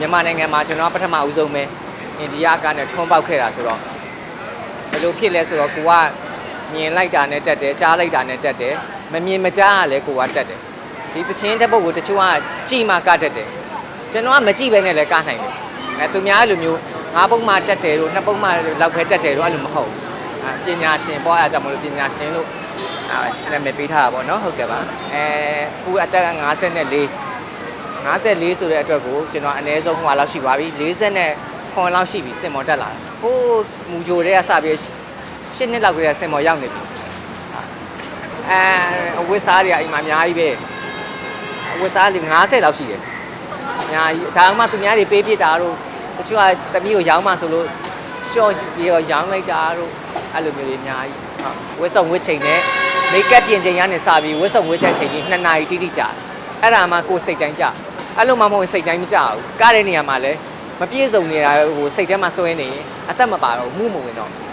မြန်မာနိုင်ငံမှာကျွန်တော်ကပထမဦးဆုံးပဲအိန္ဒိယကနဲ့ထွန်းပေါက်ခဲ့တာဆိုတော့ဘယ်လိုဖြစ်လဲဆိုတော့ကိုကမြင်လိုက်တာနဲ့တက်တယ်ကြားလိုက်တာနဲ့တက်တယ်မမြင်မကြားရလဲကိုကတက်တယ်ဒီတချင်းတဲ့ပုတ်ကိုတချို့ကကြည်မှကတက်တယ်ကျွန်တော်ကမကြည့်ပဲနဲ့လည်းကနိုင်တယ်အဲသူများလိုမျိုးငါးပုံမှတက်တယ်လို့နှစ်ပုံမှလောက်ပဲတက်တယ်လို့အဲ့လိုမဟုတ်ဘူးအဲပညာရှင်ပေါ့အဲဒါကြောင့်မလို့ပညာရှင်လို့အဲနာမည်ပေးထားတာပေါ့နော်ဟုတ်ကဲ့ပါအဲခုအသက်က54 54ဆိုတဲ့အတွက်ကိုကျွန်တော်အနည်းဆုံးဟိုလောက်ရှိပါပြီ40နဲ့ခွန်လောက်ရှိပြီစင်မော်တက်လာတာဟိုးမူဂျိုတွေကစပြီးရှစ်နှစ်လောက်ကလေးစင်မော်ရောက်နေပြီအဲအဝတ်စားတွေကအိမ်မှာအများကြီးပဲအဝတ်စားတွေ90လောက်ရှိတယ်အများကြီးဒါမှသူများတွေပေးပြတာတို့တချို့ကတမီးကိုရောင်းမှဆိုလို့ရှော့ပြီးတော့ရောင်းလိုက်တာတို့အဲ့လိုမျိုးတွေအများကြီးဟုတ်ဝတ်စုံဝတ်ချိန်နဲ့မိတ်ကပ်ပြင်ချိန်ကနေစပြီးဝတ်စုံဝတ်တဲ့ချိန်ကြီး2နာရီတိတိကြာတယ်အဲ့ဒါမှကိုယ်စိတ်တိုင်းကြာ အဲ့လိုမှမဟုတ်ရင်စိတ်တိုင်းမကြဘူးကားတဲ့နေရာမှာလည်းမပြည့်စုံနေတာဟိုစိတ်ထဲမှာစွဲနေရင်အသက်မပါတော့ဘူးမှုမဝင်တော့ဟုတ်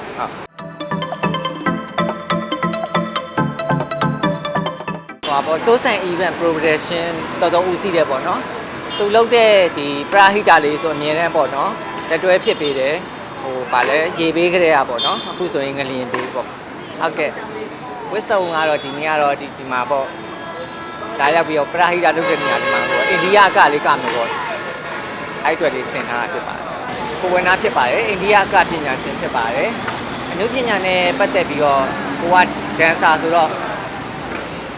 ဟောပေါ့စိုးစံ event production တော်တော်ဦးစီးတယ်ပေါ့နော်သူလုပ်တဲ့ဒီပရာဟိတာလေးဆိုအမြင်နဲ့ပေါ့နော်လက်တွဲဖြစ်ပေးတယ်ဟိုဗာလဲရေပေးကြရပေါ့နော်အခုဆိုရင်ငလျင်ပေးပေါ့ဟုတ်ကဲ့ဝစ်စုံကတော့ဒီနေ့ကတော့ဒီဒီမှာပေါ့ လာရောက်ပြီးတော့ပရာဟိတာလုပ်တဲ့နေရာတွေမှာပေါ့အိန္ဒိယကလေးကမှာပေါ့အဲ့အတွက်လေးဆင်ထားတာဖြစ်ပါတယ်ကိုဝန်သားဖြစ်ပါတယ်အိန္ဒိယကပညာရှင်ဖြစ်ပါတယ်အနုပညာနဲ့ပတ်သက်ပြီးတော့ကိုကဒန်ဆာဆိုတော့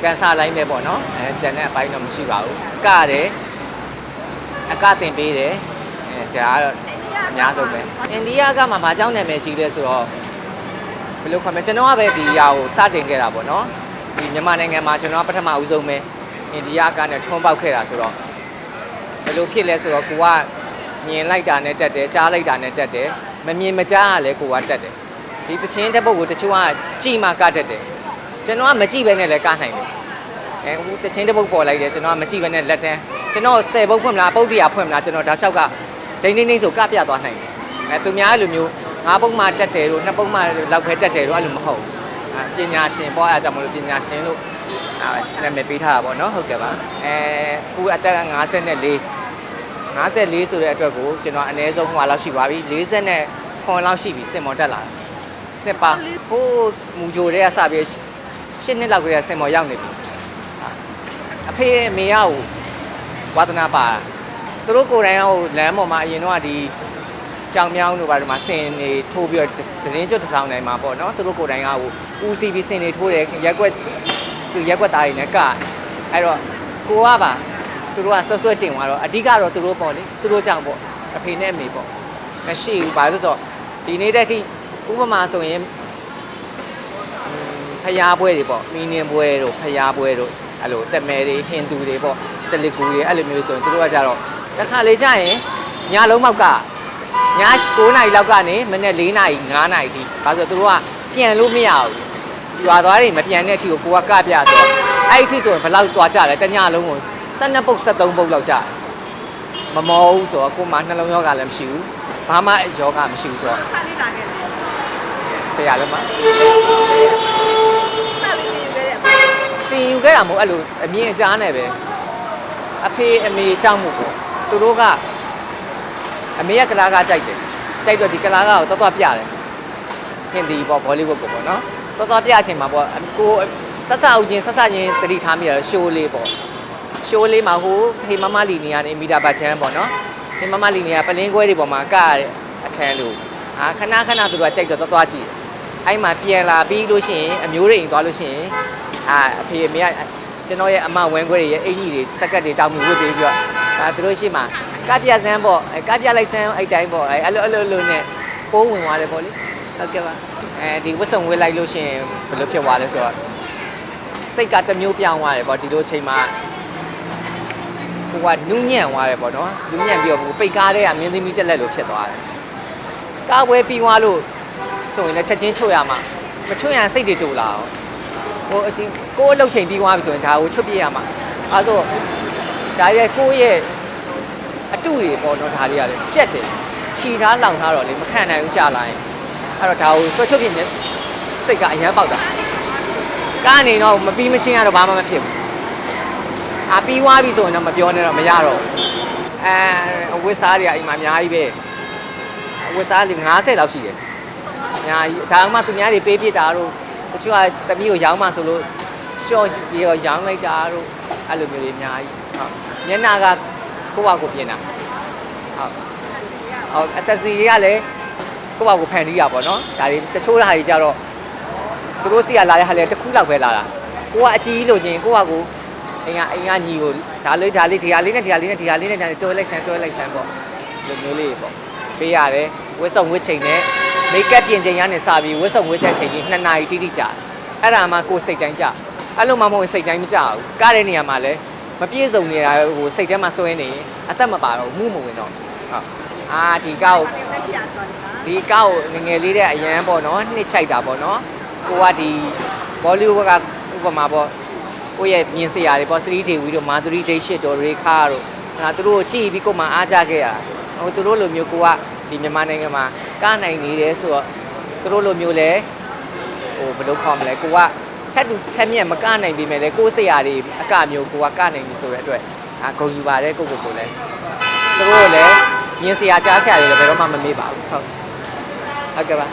ဒန်ဆာလိုင်းပဲပေါ့နော်အဲဂျန်တဲ့အပိုင်းတော့မရှိပါဘူးကတယ်အကတင်ပေးတယ်အဲဒါကတော့အများဆုံးပဲအိန္ဒိယကမှာဘာကြောင့်နာမည်ကြီးလဲဆိုတော့ဘယ်လိုခေါ်မလဲကျွန်တော်ကပဲဒီအရာကိုစတင်ခဲ့တာပေါ့နော်ဒီမြန်မာနိုင်ငံမှာကျွန်တော်ကပထမဦးဆုံးပဲ အိန္ဒိယကနဲ့ထွန်းပေါက်ခဲ့တာဆိုတော့ဘယ်လိုဖြစ်လဲဆိုတော့ကိုကမြင်လိုက်တာနဲ့တက်တယ်ကြားလိုက်တာနဲ့တက်တယ်မမြင်မကြားရလဲကိုကတက်တယ်ဒီတချင်းတဲ့ပုတ်ကိုတချို့ကကြည်မှကတက်တယ်ကျွန်တော်ကမကြည့်ပဲနဲ့လည်းကနိုင်တယ်အဲဟိုတချင်းတဲ့ပုတ်ပေါ်လိုက်တယ်ကျွန်တော်ကမကြည့်ပဲနဲ့လက်တန်းကျွန်တော်10ပုတ်ဖွင့်မလားပုတ်တရာဖွင့်မလားကျွန်တော်ဒါလျှောက်ကဒိန်းဒိန်းဒိန်းဆိုကပြသွားနိုင်တယ်အဲသူများလိုမျိုးငါးပုတ်မှတက်တယ်လို့နှစ်ပုတ်မှလောက်ပဲတက်တယ်လို့အဲ့လိုမဟုတ်ဘူးပညာရှင်ပေါ့အဲဒါကြောင့်မလို့ပညာရှင်လို့ အဲနာမည်ပေးထားတာပေါ့နော်ဟုတ်ကဲ့ပါအဲခုအသက်က54 54ဆိုတဲ့အတွက်ကိုကျွန်တော်အနည်းဆုံးဟိုလောက်ရှိပါပြီ40နဲ့ခွန်လောက်ရှိပြီစင်မော်တက်လာတယ်ပါဟိုးမူဂျိုတွေကစပြီးရှစ်နှစ်လောက်ကလေးစင်မော်ရောက်နေပြီအဖေအမေကဟိုဝါသနာပါသူတို့ကိုယ်တိုင်ကဟိုလမ်းပေါ်မှာအရင်တော့ဒီကြောင်မြောင်းတို့ဘာလို့မှဆင်နေထိုးပြီးတော့တင်းကျွတ်တစ်ဆောင်တိုင်းမှာပေါ့နော်သူတို့ကိုယ်တိုင်ကဟိုဦးစီးပြီးဆင်နေထိုးတယ်ရက်ွက် သူရက်ွက်သားတွေနဲ့ကအဲ့တော့ကိုကပါသူတို့ကဆွတ်ဆွတ်တင်သွားတော့အဓိကတော့သူတို့ပေါ့လေသူတို့ကြောင့်ပေါ့အဖေနဲ့အမေပေါ့မရှိဘူးဘာလို့ဆိုတော့ဒီနေ့တက်ထိဥပမာဆိုရင်ဖျားပွဲတွေပေါ့မီနင်ပွဲတို့ဖျားပွဲတို့အဲ့လိုတက်မဲတွေဟင်သူတွေပေါ့တလီကူတွေအဲ့လိုမျိုးဆိုရင်သူတို့ကကြတော့တစ်ခါလေကြာရင်ညလုံးမောက်ကည9နာရီလောက်ကနေမနေ့4နာရီ5နာရီထိဒါဆိုသူတို့ကပြန်လို့မရဘူး ရွာသွားတွေမပြန်တဲ့အထိကိုကိုကကပြဆိုတော့အဲ့ဒီအထိဆိုရင်ဘယ်လောက်သွားကြလဲတညလုံးကို12ပုတ်73ပုတ်လောက်ကြတယ်မမောဘူးဆိုတော့ကိုမှနှလုံးယောဂလည်းမရှိဘူးဘာမှယောဂမရှိဘူးဆိုတော့စားလေးလာခဲ့တယ်တရားလုံးမှာစားပြီးနေခဲ့တယ်တင်ယူခဲ့တာမဟုတ်အဲ့လိုအမြင်အကြားနဲ့ပဲအဖေအမေကြောင့်မို့ပေါ့သူတို့ကအမေကကလာကကြိုက်တယ်ကြိုက်တော့ဒီကလာကကိုတော်တော်ပြတယ်ဟင်ဒီပေါ့ဘောလိဝုဒ်ပေါ့နော် တော်တော်ပြအချိန်မှာပေါ့ကိုဆက်ဆအုပ်ချင်းဆက်ဆချင်းတတိထားမိရရှိုးလေးပေါ့ရှိုးလေးမှာဟိုဟေမမလီနီကနေမီတာဘတ်ချမ်းပေါ့နော်ဟေမမလီနီကပလင်းခွဲတွေပေါ်မှာကရတဲ့အခန်းလို့အာခဏခဏသူတို့ကကြိုက်တော့သွားသွားကြည့်အဲ့မှာပြန်လာပြီးလို့ရှိရင်အမျိုးတွေအိမ်သွားလို့ရှိရင်အာအဖေအမေကကျွန်တော်ရဲ့အမဝင်းခွဲတွေရဲ့အင်ကြီးတွေစက်ကတ်တွေတောင်းပြီးဝတ်ပေးပြီးတော့အာသူတို့ရှိမှကပြစမ်းပေါ့အဲကပြလိုက်စမ်းအဲ့တိုင်းပေါ့အဲအဲ့လိုအဲ့လိုလိုနဲ့ပိုးဝင်သွားတယ်ပေါ့လေဟုတ်ကဲ့ပါ အဲဒီဝတ်စုံဝတ်လိုက်လို့ရှိရင်ဘယ်လိုဖြစ်သွားလဲဆိုတော့စိတ်ကတစ်မျိုးပြောင်းသွားတယ်ပေါ့ဒီလိုချိန်မှာကိုကနူးညံ့သွားတယ်ပေါ့နော်နူးညံ့ပြီးတော့ဟိုပိတ်ကားတဲ့ကမြင်းသမီးတက်လက်လို့ဖြစ်သွားတယ်ကားပွဲပြီးသွားလို့ဆိုရင်လည်းချက်ချင်းချွတ်ရမှာမချွတ်ရင်စိတ်တွေတူလာအောင်ဟိုအဒီကိုယ်အလုပ်ချိန်ပြီးသွားပြီဆိုရင်ဒါကိုချွတ်ပြရမှာအဲဆိုဒါရဲ့ကိုယ့်ရဲ့အတုတွေပေါ့နော်ဒါတွေကလည်းကြက်တယ်ခြီထားလောင်ထားတော့လေမခံနိုင်ဘူးကြာလာရင် အဲ့တော့ဒါကိုဆွဲချွတ်ပြင်းနေစိတ်ကအရန်ပေါက်တာကားအနေတော့မပြီးမချင်းကတော့ဘာမှမဖြစ်ဘူးအပြီးွားပြီဆိုရင်တော့မပြောနဲ့တော့မရတော့ဘူးအဲအဝတ်စားတွေကအိမ်မှာအများကြီးပဲအဝတ်စားတွေ90လောက်ရှိတယ်အများကြီးဒါမှသူများတွေပေးပြစ်တာတို့တချို့ကတမီးကိုရောင်းမှဆိုလို့ရှော့ပြီးတော့ရောင်းလိုက်တာတို့အဲ့လိုမျိုးတွေအများကြီးဟုတ်မျက်နှာကကိုယ့်ဘာကိုပြင်တာဟုတ်ဟုတ် accessory တွေကလည်း ကိုယ့်ဘာကိုဖန်တီးတာပေါ့နော်ဒါတွေတချို့ဟာတွေကြတော့သူတို့စီကလာတဲ့ဟာလေတစ်ခုလောက်ပဲလာတာကိုကအကြီးလို့ချင်းကိုယ့်ဘာကိုအိမ်ကအိမ်ကညီကိုဒါလေးဒါလေးဒီဟာလေးနဲ့ဒီဟာလေးနဲ့ဒီဟာလေးနဲ့တွဲလိုက်ဆန်းတွဲလိုက်ဆန်းပေါ့လိုမျိုးလေးပေါ့ပေးရတယ်ဝတ်စုံဝတ်ချိန်နဲ့မိတ်ကပ်ပြင်ချိန်ရနေစပြီးဝတ်စုံဝတ်တဲ့ချိန်ကြီး2နာရီတိတိကြာအဲ့ဒါမှကိုယ်စိတ်တိုင်းကြာအဲ့လိုမှမဟုတ်စိတ်တိုင်းမကြဘူးကားတဲ့နေရာမှာလည်းမပြည့်စုံနေတာဟိုစိတ်ထဲမှာစွဲနေရင်အသက်မပါတော့မှုမဝင်တော့ ဟုတ်အာဒီကောက်ဒီကောက်ငငယ်လေးတဲ့အရန်ပေါ့နော်နှစ်ချိုက်တာပေါ့နော်ကိုကဒီဘောလီဝုဒ်ကဥပမာပေါ့ကိုယ့်ရဲ့မြင်စရာတွေပေါ့ 3 day ဝီတို့မာသူရီဒိတ်ရှစ်တို့ရေခါတို့အဲသူတို့ကိုကြည့်ပြီးကိုယ်မှအားကြခဲ့ရဟိုသူတို့လိုမျိုးကိုကဒီမြန်မာနိုင်ငံမှာကနိုင်နေတယ်ဆိုတော့သူတို့လိုမျိုးလဲဟိုဘယ်လိုခေါ်မလဲကိုကထက်တူထက်မြက်မကနိုင်ပြီမဲ့လေကိုယ်စရာတွေအကမျိုးကိုကကနိုင်ပြီဆိုတဲ့အတွက်အာဂုဏ်ယူပါတယ်ကိုကိုကိုလည်းသူတို့လည်း မြင်စရာကြားစရာတွေလည်းဘယ်တော့မှမမေ့ပါဘူးဟုတ်ဟုတ်ကဲ့ပါ